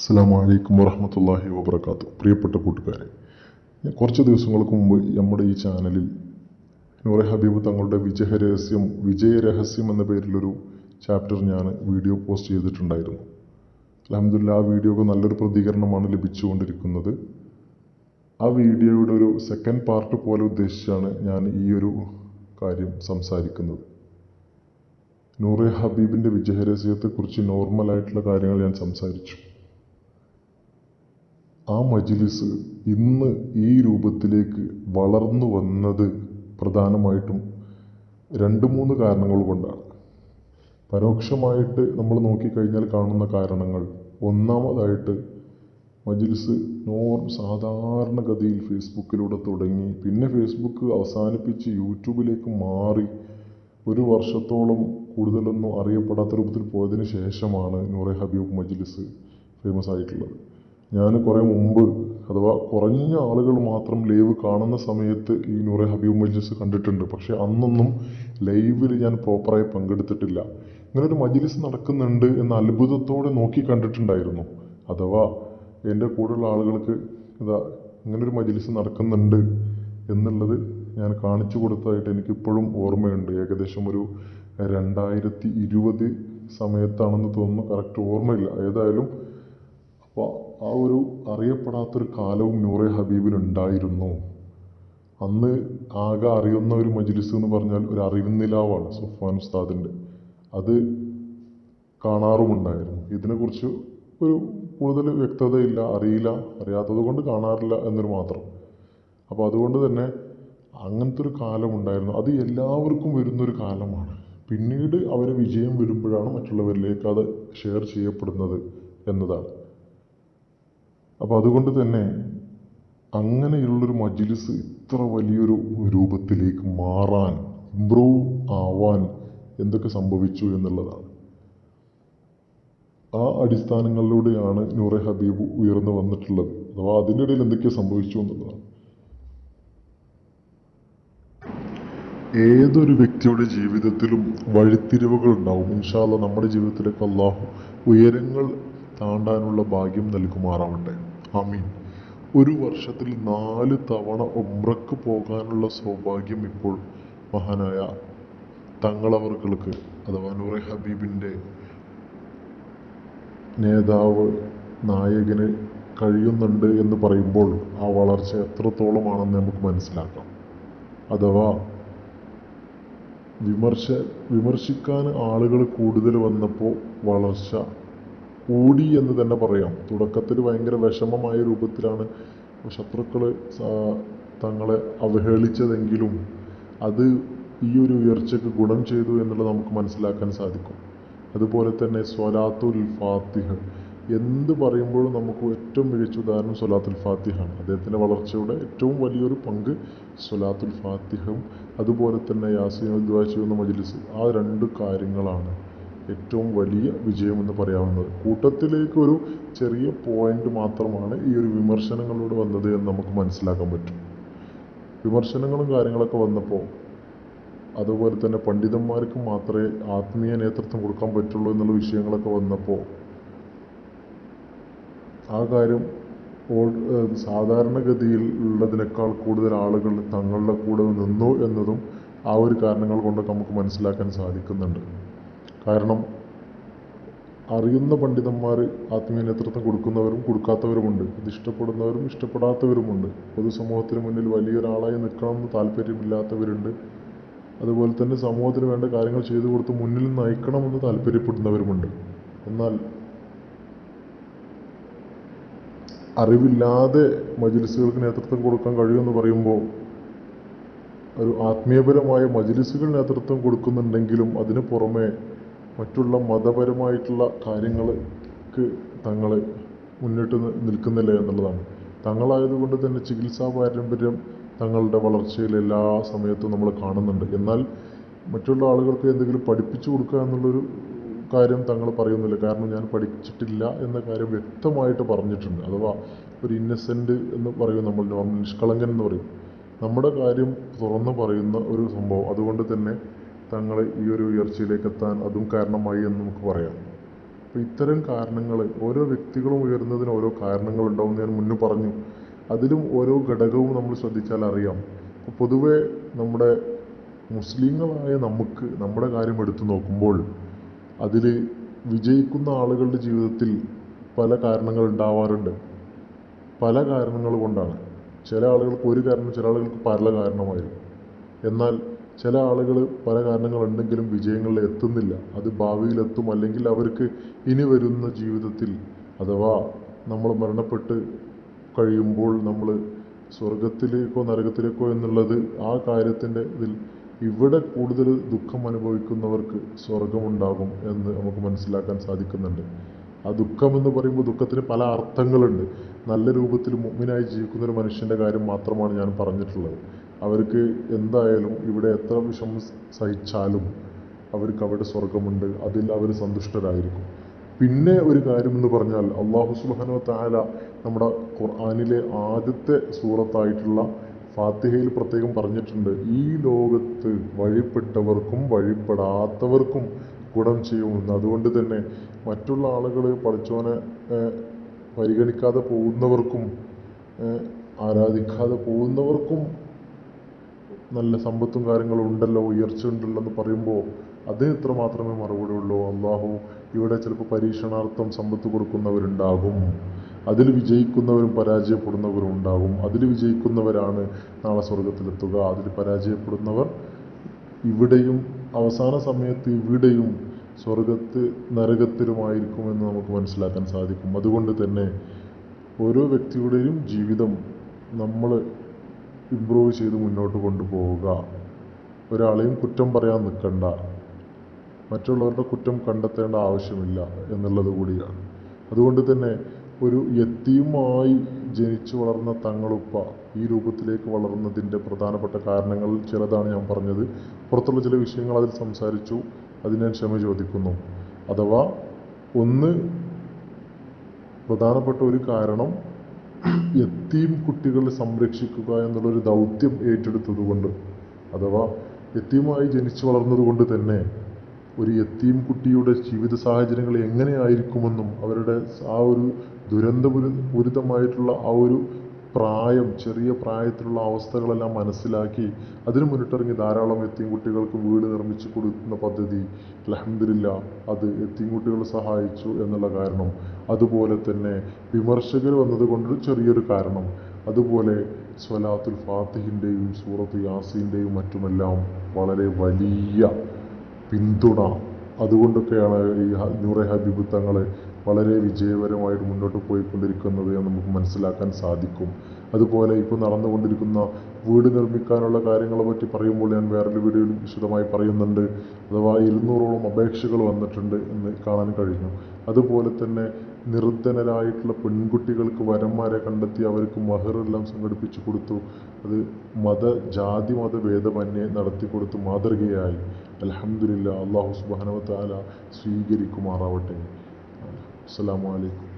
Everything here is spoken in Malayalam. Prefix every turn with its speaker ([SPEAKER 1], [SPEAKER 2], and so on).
[SPEAKER 1] അസ്സാം വലൈക്കും വറഹമത്തല്ലാഹി വബർക്കാത്തു പ്രിയപ്പെട്ട കൂട്ടുകാരെ ഞാൻ കുറച്ച് ദിവസങ്ങൾക്ക് മുമ്പ് നമ്മുടെ ഈ ചാനലിൽ നൂറെ ഹബീബ് തങ്ങളുടെ വിജയരഹസ്യം വിജയരഹസ്യം എന്ന പേരിലൊരു ചാപ്റ്റർ ഞാൻ വീഡിയോ പോസ്റ്റ് ചെയ്തിട്ടുണ്ടായിരുന്നു. അലഹമില്ല ആ വീഡിയോക്ക് നല്ലൊരു പ്രതികരണമാണ് ലഭിച്ചുകൊണ്ടിരിക്കുന്നത്. ആ വീഡിയോയുടെ ഒരു സെക്കൻഡ് പാർട്ട് പോലെ ഉദ്ദേശിച്ചാണ് ഞാൻ ഈ ഒരു കാര്യം സംസാരിക്കുന്നത്. നൂറെ ഹബീബിന്റെ വിജയരഹസ്യത്തെക്കുറിച്ച് നോർമലായിട്ടുള്ള കാര്യങ്ങൾ ഞാൻ സംസാരിച്ചു. ആ മജ്ലിസ് ഇന്ന് ഈ രൂപത്തിലേക്ക് വളർന്നു വന്നത് പ്രധാനമായിട്ടും രണ്ട് മൂന്ന് കാരണങ്ങൾ കൊണ്ടാണ്. പരോക്ഷമായിട്ട് നമ്മൾ നോക്കിക്കഴിഞ്ഞാൽ കാണുന്ന കാരണങ്ങൾ. ഒന്നാമതായിട്ട് മജ്ലിസ് നോർ സാധാരണഗതിയിൽ ഫേസ്ബുക്കിലൂടെ തുടങ്ങി. പിന്നെ ഫേസ്ബുക്ക് അവസാനിപ്പിച്ച് യൂട്യൂബിലേക്ക് മാറി. ഒരു വർഷത്തോളം കൂടുതലൊന്നും അറിയപ്പെടാത്ത രൂപത്തിൽ പോയതിന് ശേഷമാണ് നൂറെ ഹബീബ് മജ്ലിസ് ഫേമസ് ആയിട്ടുള്ളത് ഞാൻ കുറേ മുമ്പ് അഥവാ കുറഞ്ഞ ആളുകൾ മാത്രം ലൈവ് കാണുന്ന സമയത്ത് ഈ നൂറെ ഹബീബ് മജ്ലിസ് കണ്ടിട്ടുണ്ട്. പക്ഷേ അന്നൊന്നും ലൈവിൽ ഞാൻ പ്രോപ്പറായി പങ്കെടുത്തിട്ടില്ല. ഇങ്ങനൊരു മജ്ലിസ് നടക്കുന്നുണ്ട് എന്ന അത്ഭുതത്തോടെ നോക്കി കണ്ടിട്ടുണ്ടായിരുന്നു. അഥവാ എന്റെ കൂടെയുള്ള ആളുകൾക്ക് ഇതാ ഇങ്ങനൊരു മജ്ലിസ് നടക്കുന്നുണ്ട് എന്നുള്ളത് ഞാൻ കാണിച്ചു കൊടുത്തതായിട്ട് എനിക്കിപ്പോഴും ഓർമ്മയുണ്ട്. ഏകദേശം ഒരു രണ്ടായിരത്തി ഇരുപത് സമയത്താണെന്ന് തോന്നുന്നു. കറക്റ്റ് ഓർമ്മയില്ല. ഏതായാലും അപ്പോൾ ആ ഒരു അറിയപ്പെടാത്തൊരു കാലവും നൂറെ ഹബീബിനുണ്ടായിരുന്നു. അന്ന് ആകെ അറിയുന്ന ഒരു മജ്ലിസ് എന്ന് പറഞ്ഞാൽ ഒരു അറിവുന്നിലാവാണ് സുഫാൻ ഉസ്താദിന്റെ. അത് കാണാറുമുണ്ടായിരുന്നു. ഇതിനെക്കുറിച്ച് ഒരു കൂടുതൽ വ്യക്തതയില്ല അറിയില്ല അറിയാത്തത് കൊണ്ട് കാണാറില്ല എന്നൊരു മാത്രം. അപ്പോൾ അതുകൊണ്ട് തന്നെ അങ്ങനത്തെ ഒരു കാലമുണ്ടായിരുന്നു. അത് എല്ലാവർക്കും വരുന്നൊരു കാലമാണ്. പിന്നീട് അവർ വിജയം വരുമ്പോഴാണ് മറ്റുള്ളവരിലേക്ക് അത് ഷെയർ ചെയ്യപ്പെടുന്നത് എന്നതാണ്. അപ്പോൾ അതുകൊണ്ട് തന്നെ അങ്ങനെയുള്ളൊരു മജ്ലിസ് ഇത്ര വലിയൊരു രൂപത്തിലേക്ക് മാറാൻ ഇമ്പ്രൂവ് ആവാൻ എന്തൊക്കെ സംഭവിച്ചു എന്നുള്ളതാണ്. ആ അടിസ്ഥാനങ്ങളിലൂടെയാണ് നൂറെ ഹബീബ് ഉയർന്നു വന്നിട്ടുള്ളത്. അഥവാ അതിന്റെ ഇടയിൽ എന്തൊക്കെയാണ് സംഭവിച്ചു എന്നുള്ളതാണ്. ഏതൊരു വ്യക്തിയുടെ ജീവിതത്തിലും വഴിത്തിരിവുകൾ ഉണ്ടാവും. ഇൻഷാല്ല നമ്മുടെ ജീവിതത്തിലേക്ക് അള്ളാഹു ഉയരങ്ങൾ താണ്ടാനുള്ള ഭാഗ്യം നൽകുമാറാവട്ടെ. ആമീൻ. ഒരു വർഷത്തിൽ നാല് തവണ ഉംറക്ക് പോകാനുള്ള സൗഭാഗ്യം ഇപ്പോൾ മഹാനായ തങ്ങളവർക്ക് അഥവാ നൂറെ ഹബീബിന്റെ നേതാവ് നായകന് കഴിയുന്നുണ്ട് എന്ന് പറയുമ്പോൾ ആ വളർച്ച എത്രത്തോളമാണെന്ന് നമുക്ക് മനസ്സിലാക്കാം. അഥവാ വിമർശ വിമർശിക്കാൻ ആളുകൾ കൂടുതൽ വന്നപ്പോൾ വളർച്ച കൂടി എന്ന് തന്നെ പറയാം. തുടക്കത്തിൽ ഭയങ്കര വിഷമമായ രൂപത്തിലാണ് ശത്രുക്കൾ തങ്ങളെ അവഹേളിച്ചതെങ്കിലും അത് ഈ ഒരു ഉയർച്ചയ്ക്ക് ഗുണം ചെയ്തു എന്നുള്ളത് നമുക്ക് മനസ്സിലാക്കാൻ സാധിക്കും. അതുപോലെ തന്നെ സ്വലാത്തുൽ ഫാത്തിഹ. എന്ത് പറയുമ്പോഴും നമുക്ക് ഏറ്റവും മികച്ച ഉദാഹരണം സ്വലാത്തുൽ ഫാത്തിഹാണ് അദ്ദേഹത്തിന്റെ വളർച്ചയുടെ ഏറ്റവും വലിയൊരു പങ്ക് സൊലാത്തുൽ ഫാത്തിഹും. അതുപോലെ തന്നെ യാസീൻ ദുആ ചെയ്യുന്ന മജ്ലിസ്. ആ രണ്ട് കാര്യങ്ങളാണ്. ഏറ്റവും വലിയ വിജയമെന്ന് പറയാവുന്നത്. കൂട്ടത്തിലേക്ക് ഒരു ചെറിയ പോയിന്റ് മാത്രമാണ് ഈ ഒരു വിമർശനങ്ങളോട് വന്നത് എന്ന് നമുക്ക് മനസ്സിലാക്കാൻ പറ്റും. വിമർശനങ്ങളും കാര്യങ്ങളൊക്കെ വന്നപ്പോൾ അതുപോലെ തന്നെ പണ്ഡിതന്മാർക്ക് മാത്രമേ ആത്മീയ നേതൃത്വം കൊടുക്കാൻ പറ്റുള്ളൂ എന്നുള്ള വിഷയങ്ങളൊക്കെ വന്നപ്പോൾ ആ കാര്യം സാധാരണഗതിയിൽ ഉള്ളതിനേക്കാൾ കൂടുതൽ ആളുകൾ തങ്ങളുടെ കൂടെ നിന്നു എന്നതും ആ ഒരു കാരണങ്ങൾ കൊണ്ടൊക്കെ നമുക്ക് മനസ്സിലാക്കാൻ സാധിക്കുന്നുണ്ട്. കാരണം അറിയുന്ന പണ്ഡിതന്മാർ ആത്മീയ നേതൃത്വം കൊടുക്കുന്നവരും കൊടുക്കാത്തവരുമുണ്ട്. ഇത് ഇഷ്ടപ്പെടുന്നവരും ഇഷ്ടപ്പെടാത്തവരുമുണ്ട്. പൊതുസമൂഹത്തിന് മുന്നിൽ വലിയൊരാളായി നിൽക്കണമെന്ന് താല്പര്യമില്ലാത്തവരുണ്ട്. അതുപോലെ തന്നെ സമൂഹത്തിന് വേണ്ട കാര്യങ്ങൾ ചെയ്തു കൊടുത്ത് മുന്നിൽ നയിക്കണമെന്ന് താല്പര്യപ്പെടുന്നവരുമുണ്ട്. എന്നാൽ അറിവില്ലാതെ മജിലിസുകൾക്ക് നേതൃത്വം കൊടുക്കാൻ കഴിയുമെന്ന് പറയുമ്പോൾ ഒരു ആത്മീയപരമായ മജിലിസുകൾ നേതൃത്വം കൊടുക്കുന്നുണ്ടെങ്കിലും അതിന് പുറമെ മറ്റുള്ള മതപരമായിട്ടുള്ള കാര്യങ്ങൾക്ക് തങ്ങൾ മുന്നിട്ട് നിൽക്കുന്നില്ല എന്നുള്ളതാണ്. തങ്ങളായതുകൊണ്ട് തന്നെ ചികിത്സാ പാരമ്പര്യം തങ്ങളുടെ വളർച്ചയിൽ എല്ലാ സമയത്തും നമ്മൾ കാണുന്നുണ്ട്. എന്നാൽ മറ്റുള്ള ആളുകൾക്ക് എന്തെങ്കിലും പഠിപ്പിച്ചു കൊടുക്കുക എന്നുള്ളൊരു കാര്യം തങ്ങൾ പറയുന്നില്ല. കാരണം ഞാൻ പഠിച്ചിട്ടില്ല എന്ന കാര്യം വ്യക്തമായിട്ട് പറഞ്ഞിട്ടുണ്ട്. അഥവാ ഒരു ഇന്നസെന്റ് എന്ന് പറയും നമ്മൾ നോർമൽ നിഷ്കളങ്കൻ എന്ന് പറയും. നമ്മുടെ കാര്യം തുറന്നു പറയുന്ന ഒരു സംഭവം. അതുകൊണ്ട് തന്നെ തങ്ങളെ ഈ ഒരു ഉയർച്ചയിലേക്ക് എത്താൻ അതും കാരണമായി എന്ന് നമുക്ക് പറയാം. അപ്പോൾ ഇത്തരം കാരണങ്ങൾ ഓരോ വ്യക്തികളും ഉയരുന്നതിന് ഓരോ കാരണങ്ങളുണ്ടാവും എന്ന് ഞാൻ മുന്നേ പറഞ്ഞു. അതിലും ഓരോ ഘടകവും നമ്മൾ ശ്രദ്ധിച്ചാൽ അറിയാം. അപ്പോൾ പൊതുവെ നമ്മുടെ മുസ്ലിങ്ങളായ നമുക്ക് നമ്മുടെ കാര്യം എടുത്തു നോക്കുമ്പോൾ അതിൽ വിജയിക്കുന്ന ആളുകളുടെ ജീവിതത്തിൽ പല കാരണങ്ങൾ ഉണ്ടാവാറുണ്ട്. പല കാരണങ്ങൾ കൊണ്ടാണ്. ചില ആളുകൾക്ക് ഒരു കാരണം ചില ആളുകൾക്ക് പല കാരണമായിരിക്കും. എന്നാൽ ചില ആളുകൾ പല കാരണങ്ങളുണ്ടെങ്കിലും വിജയങ്ങളിൽ എത്തുന്നില്ല. അത് ഭാവിയിലെത്തും അല്ലെങ്കിൽ അവർക്ക് ഇനി വരുന്ന ജീവിതത്തിൽ അഥവാ നമ്മൾ മരണപ്പെട്ട് കഴിയുമ്പോൾ നമ്മൾ സ്വർഗത്തിലേക്കോ നരകത്തിലേക്കോ എന്നുള്ളത് ആ കാര്യത്തിന്റെ ഇതിൽ ഇവിടെ കൂടുതൽ ദുഃഖം അനുഭവിക്കുന്നവർക്ക് സ്വർഗമുണ്ടാകും എന്ന് നമുക്ക് മനസ്സിലാക്കാൻ സാധിക്കുന്നുണ്ട്. ആ ദുഃഖം എന്ന് പറയുമ്പോൾ ദുഃഖത്തിന് പല അർത്ഥങ്ങളുണ്ട്. നല്ല രൂപത്തിൽ മുമ്പിനായി ജീവിക്കുന്ന ഒരു മനുഷ്യന്റെ കാര്യം മാത്രമാണ് ഞാൻ പറഞ്ഞിട്ടുള്ളത്. അവർക്ക് എന്തായാലും ഇവിടെ എത്ര വിഷമം സഹിച്ചാലും അവർക്ക് അവിടെ സ്വർഗമുണ്ട് അതിൽ അവർ സന്തുഷ്ടരായിരിക്കും. പിന്നെ ഒരു കാര്യം എന്ന് പറഞ്ഞാൽ അള്ളാഹു സുബാനോ താല നമ്മുടെ ഖുർആാനിലെ ആദ്യത്തെ സൂറത്തായിട്ടുള്ള ഫാത്തിഹയിൽ പ്രത്യേകം പറഞ്ഞിട്ടുണ്ട്. ഈ ലോകത്ത് വഴിപ്പെട്ടവർക്കും വഴിപ്പെടാത്തവർക്കും ഗുണം ചെയ്യുമെന്ന്. അതുകൊണ്ട് തന്നെ മറ്റുള്ള ആളുകൾ പഠിച്ചവനെ പരിഗണിക്കാതെ പോകുന്നവർക്കും ആരാധിക്കാതെ പോകുന്നവർക്കും നല്ല സമ്പത്തും കാര്യങ്ങളും ഉണ്ടല്ലോ ഉയർച്ച ഉണ്ടല്ലോ എന്ന് പറയുമ്പോൾ അത് എത്ര മാത്രമേ മറുപടി ഉള്ളൂ. അള്ളാഹു ഇവിടെ ചിലപ്പോൾ പരീക്ഷണാർത്ഥം സമ്പത്ത് കൊടുക്കുന്നവരുണ്ടാകും. അതിൽ വിജയിക്കുന്നവരും പരാജയപ്പെടുന്നവരും ഉണ്ടാകും. അതിൽ വിജയിക്കുന്നവരാണ് നാളെ സ്വർഗത്തിലെത്തുക അതിൽ പരാജയപ്പെടുന്നവർ ഇവിടെയും അവസാന സമയത്ത് ഇവിടെയും സ്വർഗത്ത് നരകത്തിലുമായിരിക്കുമെന്ന് നമുക്ക് മനസ്സിലാക്കാൻ സാധിക്കും. അതുകൊണ്ട് തന്നെ ഓരോ വ്യക്തിയുടെയും ജീവിതം നമ്മൾ ഇമ്പ്രൂവ് ചെയ്ത് മുന്നോട്ട് കൊണ്ടുപോവുക. ഒരാളെയും കുറ്റം പറയാൻ നിൽക്കണ്ട. മറ്റുള്ളവരുടെ കുറ്റം കണ്ടെത്തേണ്ട ആവശ്യമില്ല എന്നുള്ളത് കൂടിയാണ്. അതുകൊണ്ട് തന്നെ ഒരു യത്തീമായി ജനിച്ചു വളർന്ന തങ്ങളുപ്പ ഈ രൂപത്തിലേക്ക് വളർന്നതിന്റെ പ്രധാനപ്പെട്ട കാരണങ്ങളിൽ ചിലതാണ് ഞാൻ പറഞ്ഞത്. പുറത്തുള്ള ചില വിഷയങ്ങൾ അതിൽ സംസാരിച്ചു. അതിന് ഞാൻ ക്ഷമ ചോദിക്കുന്നു. അഥവാ ഒന്ന് പ്രധാനപ്പെട്ട ഒരു കാരണം യത്തീം കുട്ടികളെ സംരക്ഷിക്കുക എന്നുള്ളൊരു ദൗത്യം ഏറ്റെടുത്തതുകൊണ്ട് അഥവാ യത്തീമായി ജനിച്ചു വളർന്നതുകൊണ്ട് തന്നെ ഒരു യത്തീം കുട്ടിയുടെ ജീവിത സാഹചര്യങ്ങൾ എങ്ങനെയായിരിക്കുമെന്നും അവരുടെ ആ ഒരു ദുരന്തപുര പൂരിതമായിട്ടുള്ള ആ ഒരു പ്രായം ചെറിയ പ്രായത്തിലുള്ള അവസ്ഥകളെല്ലാം മനസ്സിലാക്കി അതിന് മുന്നിട്ടിറങ്ങി ധാരാളം എത്തിയും കുട്ടികൾക്ക് വീട് നിർമ്മിച്ചു കൊടുക്കുന്ന പദ്ധതി. അലഹമില്ല അത് എത്തിയും കുട്ടികളെ സഹായിച്ചു എന്നുള്ള കാരണം. അതുപോലെ തന്നെ വിമർശകർ വന്നതുകൊണ്ട് ചെറിയൊരു കാരണം. അതുപോലെ സ്വലാത്തുൽ ഫാത്തിഹിന്റെയും സൂറത്ത് യാസിന്റെയും മറ്റുമെല്ലാം വളരെ വലിയ പിന്തുണ അതുകൊണ്ടൊക്കെയാണ് ഈ നൂറെ ഹബീബ് തങ്ങൾ വളരെ വിജയകരമായിട്ട് മുന്നോട്ട് പോയിക്കൊണ്ടിരിക്കുന്നത് എന്ന് നമുക്ക് മനസ്സിലാക്കാൻ സാധിക്കും. അതുപോലെ ഇപ്പോൾ നടന്നുകൊണ്ടിരിക്കുന്ന വീട് നിർമ്മിക്കാനുള്ള കാര്യങ്ങളെ പറ്റി പറയുമ്പോൾ ഞാൻ വേറൊരു വീഡിയോയിൽ വിശദമായി പറയുന്നുണ്ട്. അഥവാ ഇരുന്നൂറോളം അപേക്ഷകൾ വന്നിട്ടുണ്ട് എന്ന് കാണാൻ കഴിഞ്ഞു. അതുപോലെ തന്നെ നിർധനരായിട്ടുള്ള പെൺകുട്ടികൾക്ക് വരന്മാരെ കണ്ടെത്തി അവർക്ക് മഹറെല്ലാം സംഘടിപ്പിച്ചു കൊടുത്തു. അത് മത ജാതി മത ഭേദമന്യേ നടത്തി കൊടുത്തു മാതൃകയായി. അലഹമില്ല അള്ളാഹു സുബാനവത്താല സ്വീകരിക്കുമാറാവട്ടെ. അസ്സലാമു അലൈക്കും.